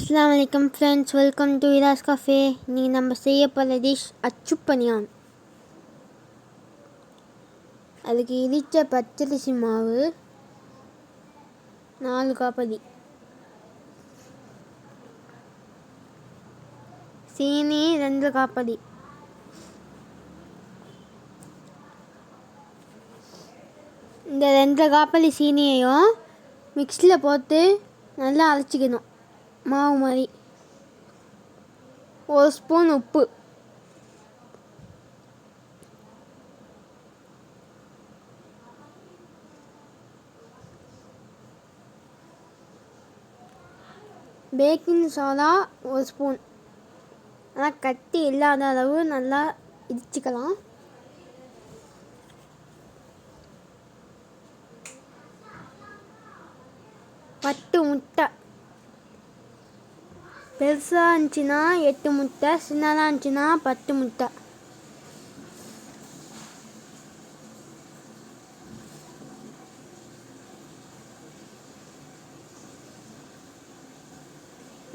அஸ்லாம் வலைக்கம் friends welcome to Iras cafe நீங்கள் நம்ம செய்ய போகிற டிஷ் அச்சு பனியான் அதுக்கு இடித்த பச்சரிசி மாவு நாலு காப்பதி சீனி ரெண்டு காப்பதி இந்த ரெண்டு காப்பதி சீனியையும் மிக்சியில் போட்டு நல்லா அரைச்சிக்கணும். மாவு மாதிரி ஒரு ஸ்பூன் உப்பு. பேக்கிங் சோடா ஒரு ஸ்பூன். ஆனால் கட்டி இல்லாத அளவு நல்லா இடிச்சுக்கலாம். பட்டு முட்டை. பெருசாக இருந்துச்சுன்னா எட்டு முட்டை சின்னதாக இருந்துச்சுன்னா பத்து முட்டை.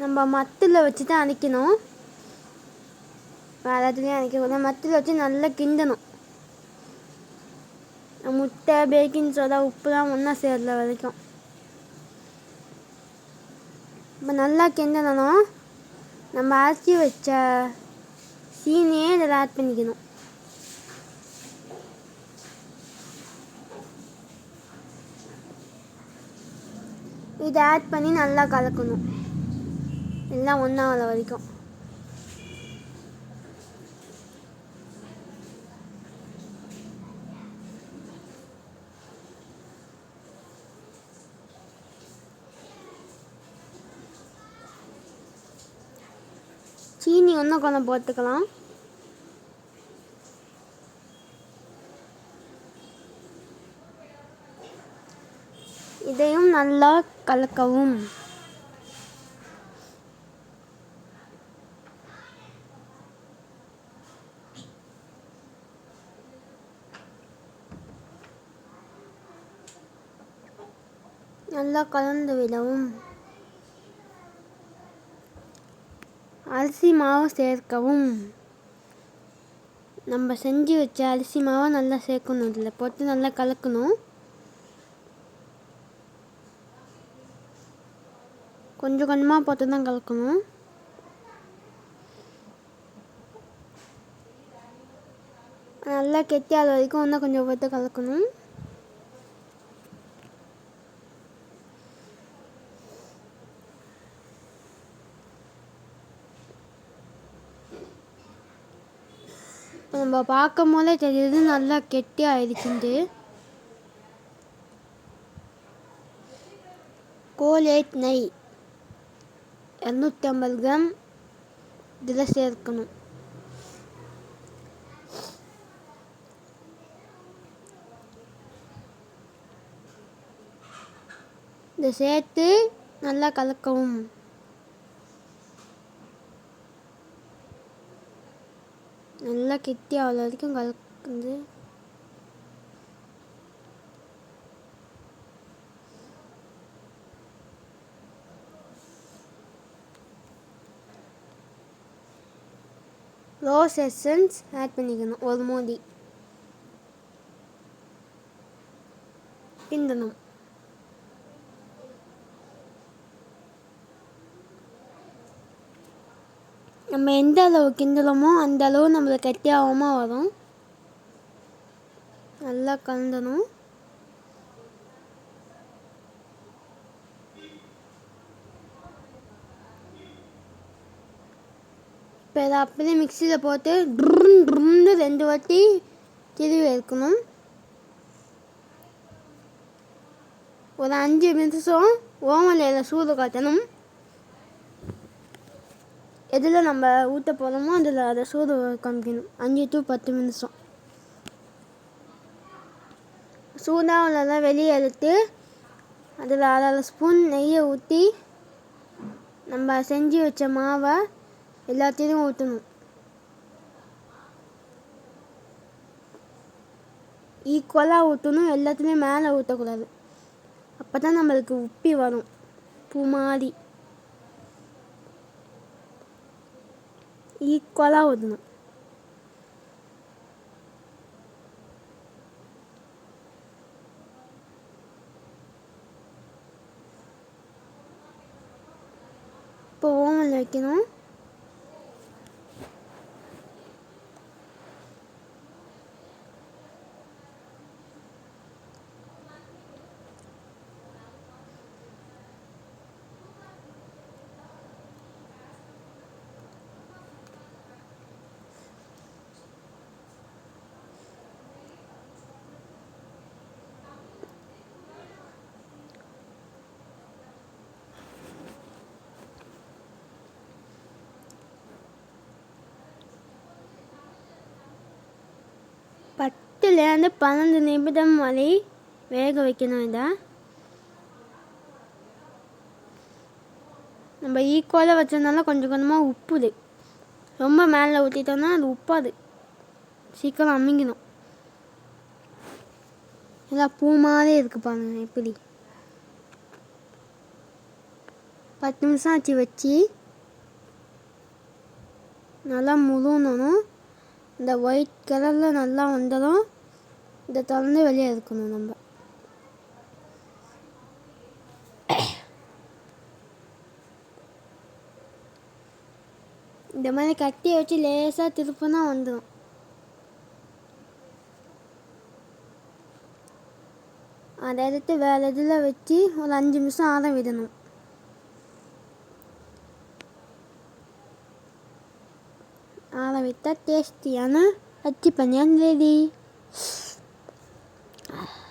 நம்ம மத்தில் வச்சு தான் அரைக்கணும் வேறு எதுலேயும் அரைக்கக்கூடாது மத்தில் வச்சு நல்லா கிண்டணும். முட்டை பேக்கிங் சோடா உப்புலாம் ஒன்றா சேரல வரைக்கும். இப்போ நல்லா கிண்டணும் நம்ம அரைச்சி வச்ச சீனியே இதில் ஆட் பண்ணிக்கணும். இதை ஆட் பண்ணி நல்லா கலக்கணும். எல்லாம் ஒன்றா வர வரைக்கும். சீனி ஒன்றும் கொஞ்சம் போட்டுக்கலாம். இதையும் நல்லா கலக்கவும். நல்லா கலந்து விடவும். அரிசி மாவு சேர்க்கவும். நம்ம செஞ்சு வச்ச அரிசி மாவை நல்லா சேர்க்கணும். இதில் போட்டு நல்லா கலக்கணும். கொஞ்சம் கொஞ்சமாக போட்டு தான் கலக்கணும். நல்லா கெட்டி அது வரைக்கும் இன்னும் கொஞ்சம் போட்டு கலக்கணும். நம்ம பார்க்கும் போதே தெரியுது நல்லா கெட்டி ஆயிடுச்சுண்டு கோலேட் நெய் இரநூத்தி ஐம்பது கிராம் இதில் சேர்க்கணும். இதை சேர்த்து நல்லா கலக்கவும். நல்லா கெட்டி அவ்வளோ வரைக்கும் கலக்குது. ரோஸ் எசன்ஸ் ஆட் பண்ணிக்கணும். ஒரு மூடி. பிந்தணும். நம்ம எந்த அளவு கிண்டுறோமோ அந்த அளவு நம்மளுக்கு கட்டியாகாமல் வரும். நல்லா கலந்தணும். இப்போ இதை அப்படியே மிக்சியில் போட்டு ட்ருன் ட்ருன்னு ரெண்டு வாட்டி திருவி இருக்கணும் ஒரு அஞ்சு நிமிஷம் ஓமலையில் சூடு காட்டணும். எதில் நம்ம ஊற்ற போகிறோமோ அதில் அதை சூடு காமிக்கணும். அஞ்சு டு பத்து நிமிஷம். சூடாக உள்ளதெல்லாம் வெளியே எடுத்து அதில் அரை ஸ்பூன் நெய்யை ஊற்றி நம்ம செஞ்சு வச்ச மாவை எல்லாத்தையும் ஊற்றணும் ஈக்குவலாக ஊற்றணும் எல்லாத்துலேயும் மேலே ஊற்றக்கூடாது அப்போ தான் நம்மளுக்கு உப்பி வரும். பூ மாதிரி. ஈக்குவலாக ஊற்றணும் இப்போ ஓவனில் வைக்கணும் பத்துலேருந்து பன்னெண்டு நிமிடம் வரை வேக வைக்கணும் இதை. நம்ம ஈக்குவலாக வச்சதுனால கொஞ்சம் கொஞ்சமாக உப்புது. ரொம்ப மேலே ஊற்றிட்டோம்னா அது உப்பாது. சீக்கிரம் அமிங்கணும் எல்லாம் பூ மாதிரி இருக்கு பாருங்க எப்படி பத்து நிமிஷம் ஆச்சு வச்சு. நல்லா முழுகணும் இந்த ஒயிட் கலரில் நல்லா வந்ததும் இதை திறந்து வெளியே இருக்கணும் நம்ம. இந்த மாதிரி கட்டியை வச்சு லேசாக திருப்பினா வந்துடும் அதை எடுத்து வேறு இதில் வச்சு ஒரு அஞ்சு நிமிஷம் ஆற விடணும். ஆற விட்டால் டேஸ்டியான அச்சி பனியான் ரெடி Oh.